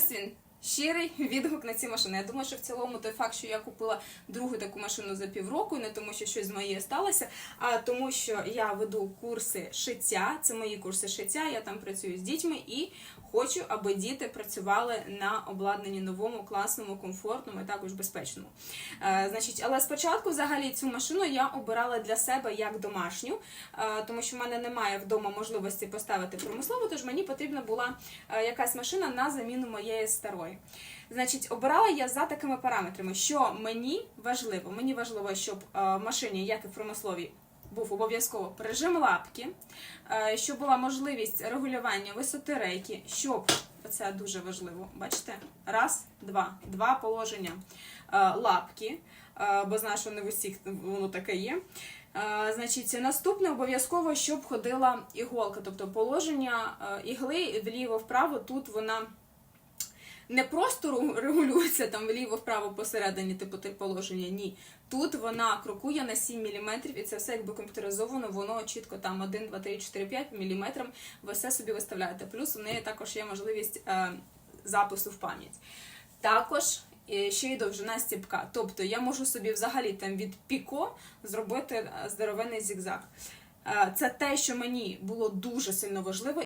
listen. Щирий відгук на ці машини. Я думаю, що в цілому той факт, що я купила другу таку машину за півроку, не тому, що щось з моєю сталося, а тому, що я веду курси шиття. Це мої курси шиття. Я там працюю з дітьми і хочу, аби діти працювали на обладнанні новому, класному, комфортному і також безпечному. Е, значить, але спочатку, взагалі, цю машину я обирала для себе як домашню, е, тому що в мене немає вдома можливості поставити промислову, тож мені потрібна була е, якась машина на заміну моєї старої. Значить, обирала я за такими параметрами, що мені важливо. Мені важливо, щоб е, в машині, як і в промисловій, був обов'язково режим лапки, е, щоб була можливість регулювання висоти рейки, щоб це дуже важливо. Бачите? Раз, два, два положення е, лапки, бо знаю, що не в усіх воно таке є. Значить, наступне обов'язково, щоб ходила іголка, тобто положення ігли вліво-вправо. Тут вона не просто регулюється там вліво-вправо посередині, типу тип положення. Ні. Тут вона крокує на 7 мм, і це все якби комп'ютеризовано, воно чітко там 1, 2, 3, 4, 5 мм ви все собі виставляєте. Плюс у неї також є можливість е, запису в пам'ять. Також е, ще й довжина стіпка. Тобто я можу собі взагалі там від піко зробити е, здоровенний зігзаг. Е, Це те, що мені було дуже сильно важливо.